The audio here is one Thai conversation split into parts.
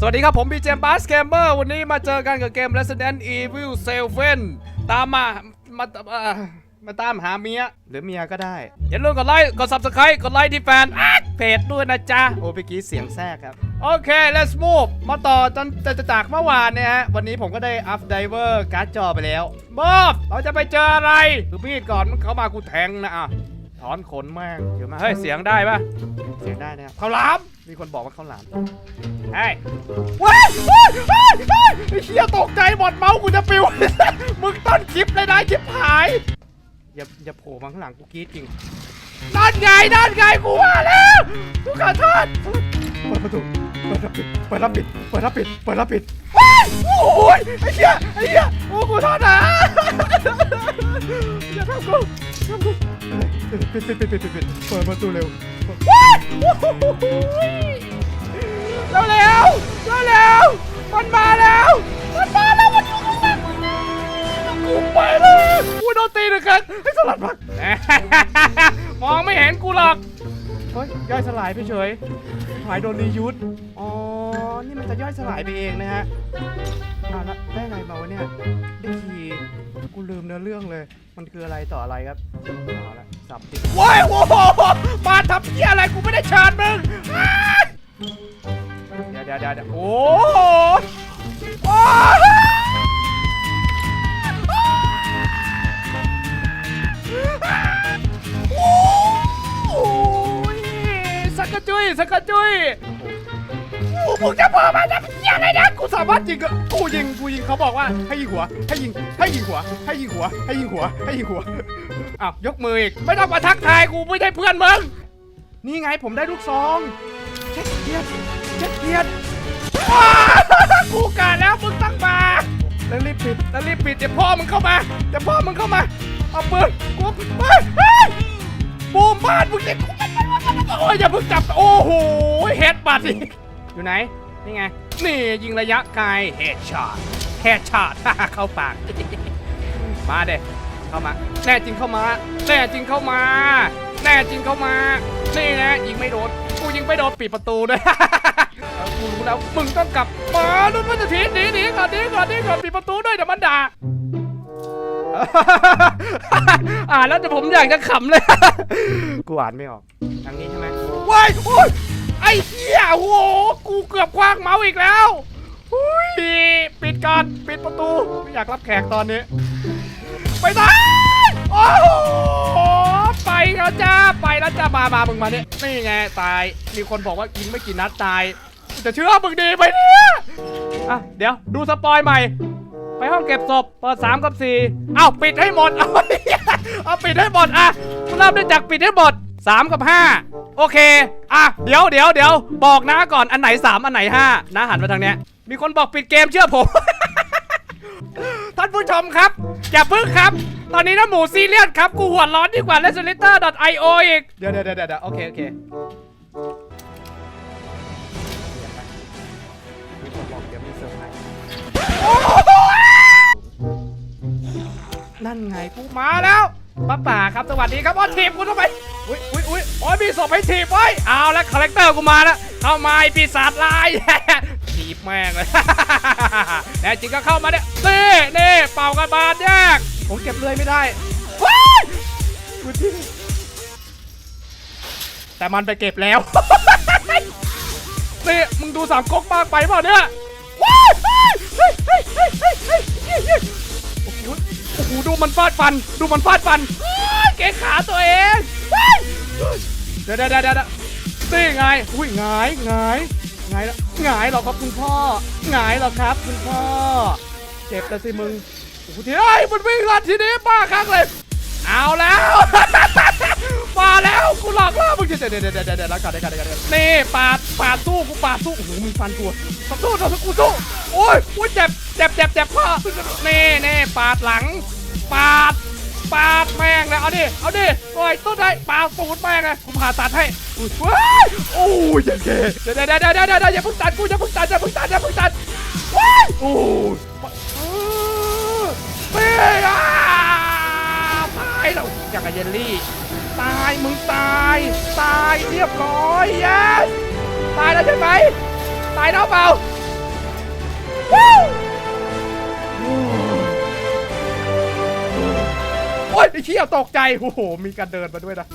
สวัสดีครับ ผมบีเจมบัสเกมเมอร์วันนี้มาเจอกันกับเกม Resident Evil 7ตามมา มาเอ่อมาตามหาเมีย หรือเมียก็ได้ อย่าลืมกดไลค์กด Subscribe กดไลค์ที่แฟนอะเพจด้วยนะจ๊ะ โอ้เมื่อกี้เสียงแทรกครับ โอเค let's move มาต่อจนจะจากเมื่อวานเนี่ยฮะ วันนี้ผมก็ได้ up diver การ์ดจอไปแล้วมอบเราจะไปเจออะไรคือมีดก่อนมันเข้ามากูแทงนะอะ ถอนขนแม่งเดี๋ยวมาเฮ้ยเสียงได้ปะเสียงได้นะครับข้าวหลาม มีคนบอกว่าข้าวหลามเฮ้ยว้ายว้ายว้ายว้ายไอ้เหี้ยตกใจหมดเมาส์กูจะปิว มึงต้นคลิปเลยนะคลิปหาย อย่าอย่าโผล่มาข้างหลังกูกรีดจริงนั่นไงนั่นไงกูว่าแล้วกูขอโทษเปิดประตูเปิดรับปิดเปิดรับปิดเปิดรับปิดเปิดรับปิดว้ายโอ้ยไอ้เหี้ยไอ้เหี้ยโอ้กูโทษนะอย่าทำกูทำกู ปิดปิดปิดปิดปิดปิดเปิดประตูเร็วว้ายโอ้ยเร็วเร็วเร็วเร็วมันมาแล้วมันมาแล้วมันอยู่ข้างหลังกูไปเลยกูโดนตีหนึ่งครั้งให้สลัดพักมองไม่เห็นกูหรอกเฮ้ยย่อยสลายไปเฉยหายโดนรียุทธอ๋อนี่มันจะย่อยสลายไปเองนะฮะ เอาละได้ไงมาวะเนี่ยได้คีย์กูลืมเนื้อเรื่องเลย มันคืออะไรต่ออะไรครับเอาละสับติดว้ายโอ้โหมาทำเพี้ยอะไรกูไม่ได้เชิญมึงอ้ายเดี๋ยวเดี๋ยวเดี๋ยวเดี๋ยวโอ้โหโอ้โหโอ้ยสักกะจุยสักกะจุย มึงจะพอมาจะเหี้ยอะไรนะกูสามารถยิงก็กูยิงกูยิงเขาบอกว่าให้ยิงหัว ให้ยิงให้ยิงหัว ให้ยิงหัว ให้ยิงหัว ให้ยิงหัวอ้าวยกมืออีกไม่ต้องมาทักทายกูไม่ใช่เพื่อนมึงนี่ไงผมได้ลูกซองเช็ดเกียร์เช็ดเกียร์ว้าวกูกะแล้วมึงตั้งมาแล้วรีบปิดแล้วรีบปิดเดี๋ยวพ่อมึงเข้ามาเดี๋ยวพ่อมึงเข้ามาเอาปืนกูเฮ้ยเฮ้ยบูมบ้านมึงเนี่ยกูไม่โอ้ยอย่าเพิ่งจับโอ้โหเฮดบัตอีก อยู่ไหน นี่ไง นี่ยิงระยะไกลเฮดช็อตเฮดช็อตเข้าปาก มาเด้เข้ามา แน่จริงเข้ามา แน่จริงเข้ามา แน่จริงเข้ามา นี่นะยิงไม่โดน กูยิงไม่โดนปิดประตูด้วยกูรู้แล้ว มึงต้องกลับมาลุ้นมันจะทีหนีหนีก่อนหนีก่อนหนีก่อนปิดประตูด้วยเดี๋ยวมันด่าอ่านแล้วแต่ผมอยากจะขำเลย กูอ่านไม่ออกทางนี้ใช่ไหมว้ายโอ้ย อ้เหี้ยโอ้โหกูเกือบคว้างเมาส์อีกแล้วอุ้ยปิดก่อนปิดประตูไม่อยากรับแขกตอนนี้ ไปตายโอ้โหไปแล้วจ้าไปแล้วจ้ามามามึงมาเนี่ยนี่ไงตายมีคนบอกว่ายิงไม่กี่นัดตายจะเชื่อมึงดีไหมเนี่ยอะเดี๋ยวดูสปอยใหม่ ไปห้องเก็บศพเปิด3กับ4เอ้าปิดให้หมดเอาเอาปิดให้หมดอะเริ่มได้จากปิดให้หมด3กับ5 โอเค อะ เดี๋ยวเดี๋ยวเดี๋ยวบอกนะก่อนอันไหน 3 อันไหน 5 นะหันมาทางเนี้ย มีคนบอกปิดเกมเชื่อผม ท่านผู้ชมครับ อย่าพึ่งครับ ตอนนี้นะหมูซีเรียสครับ กูหัวร้อนดีกว่า l e s l i t e r i o อีก เดี๋ยวเดี๋ยวเดี๋ยวเดี๋ยวโอเคโอเคมีคนบอกเดี๋ยวมีเซอร์ไพรส์นั่นไงกูมาแล้วป้าป่าครับสวัสดีครับอ๋อทีบกูทำไม อุ้ยอุ้ยอุ้ยโอ้ยมีศพให้ทีบไว้ เอาแล้วคาแรคเตอร์กูมาแล้วเข้ามาไอปีศาจลายทีบแม่งเลยแน่จริงก็เข้ามาเนี่ยนี่นี่เป่ากระบาดแยกผมเก็บเลยไม่ได้ว้ายกูที่แต่มันไปเก็บแล้วนี่มึงดูสามก๊กมากไปเปล่าเนี่ยว้ายโอ้โหดูมันฟาดฟัน ดูมันฟาดฟันว้ยเกะขาตัวเอง เดี๋ยวเดี๋ยวเดี๋ยวเดี๋ยวนี่ไงอุ้ยหงายหงายหงายแล้วหงายเหรอครับคุณพ่อหงายเหรอครับคุณพ่อ เจ็บแล้วสิมึงโอ้โหทีไอ้มันวิ่งลัดทีนี้ป้าครั้งเลย เอาแล้วมาแล้วกูหลอกล่อมึงเดี๋ยวเดี๋ยวเดี๋ยวเดี๋ยวเดี๋ยวแล้วกันเดี๋ยวกันเดี๋ยวกันนี่ปาดปาดสู้กูปาดสู้โอ้โหมึงฟันตัวสู้สู้สู้กูสู้โอ้ยโอ้ยเจ็บเจ็บเจ็บเจ็บพ่อนี่นี่ปาดหลัง ปาด ปาดแม่งเลยเอาดิ เอาดิโอ้ยต้นได้ปาดสูดแม่งเลยกูผ่าตัดให้อุ้ยว้ายโอ้ยเจ็บเจ็บเดี๋ยวเดี๋ยวเดี๋ยวเดี๋ยวเดี๋ยวอย่าเพิ่งตัดกูอย่าเพิ่งตัดอย่าเพิ่งตัดอย่าเพิ่งตัดว้ายโอ้ยเออเฮ้ยอะตายแล้วอย่างกับเยลลี่ ตายมึงตาย ตายเรียบร้อย yes ตายแล้วใช่ไหมตายแล้วเปล่าวู้ อ้ยไอ้เชี่ยตกใจ โอ้โห มีการเดินมาด้วยนะ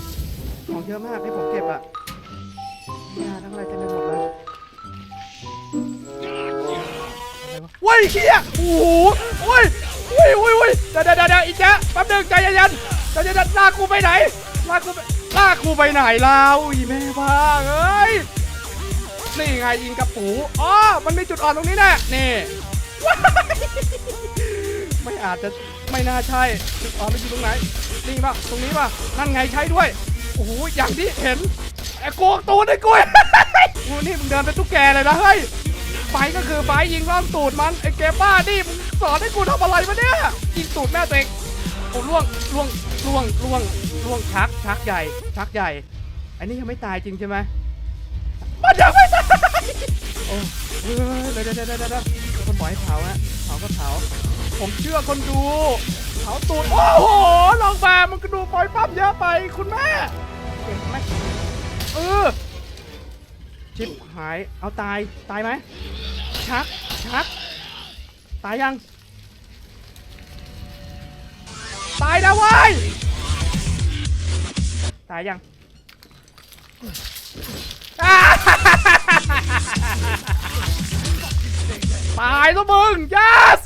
ของเยอะมากให้ผมเก็บอะยาทั้งอะไรเต็มไปหมดเลยอะไรวะเว้ยเชี่ยโอ้โหโอ้ยโอ้ยโอ้ยโอ้ยเดี๋ยวเดี๋ยวเดี๋ยวอีแจ๊ะแป๊บหนึงใจเย็นๆใจเย็นๆลากกูไปไหนลากกูไปลากกูไปไหนแล้วอีแม่บ้าเอ้ยนี่ไงยิงกระปูอ๋อมันมีจุดอ่อนตรงนี้แน่นี่ว้ายไม่อาจจะ ไม่น่าใช่อ่อนมันอยู่ตรงไหน นี่ป่ะ ตรงนี้ป่ะ นั่นไงใช้ด้วย โอ้โห อย่างที่เห็น ไอ้โกงตูดไอ้กุ้ยโอ้นี่มึงเดินเป็นตุ๊กแกเลยนะเฮ้ย ไฟก็คือไฟยิงล้อมตูดมัน ไอ้เกบ้านี่มึงสอนให้กูทำอะไรมาเนี่ย ยิงตูดแม่ตัวเองโอ้ล่วงล่วงล่วงล่วงล่วงชักชักใหญ่ชักใหญ่ อันนี้ยังไม่ตายจริงใช่ไหมมันยังไม่ตาย โอ้เฮ้ยเดี๋ยวเดี๋ยวเดี๋ยวเดี๋ยวเดี๋ยวคนปล่อยให้เผาฮะเผาก็เผา ผมเชื่อคนดูเผาตูดโอ้โหลองมามันก็ดูปล่อยปั๊มเยอะไปคุณแม่เก่งไหมเออชิบหายเอาตายตายไหมชักชักตายยัง ตายแล้วเว้ยตายยังตายแล้วมึง yes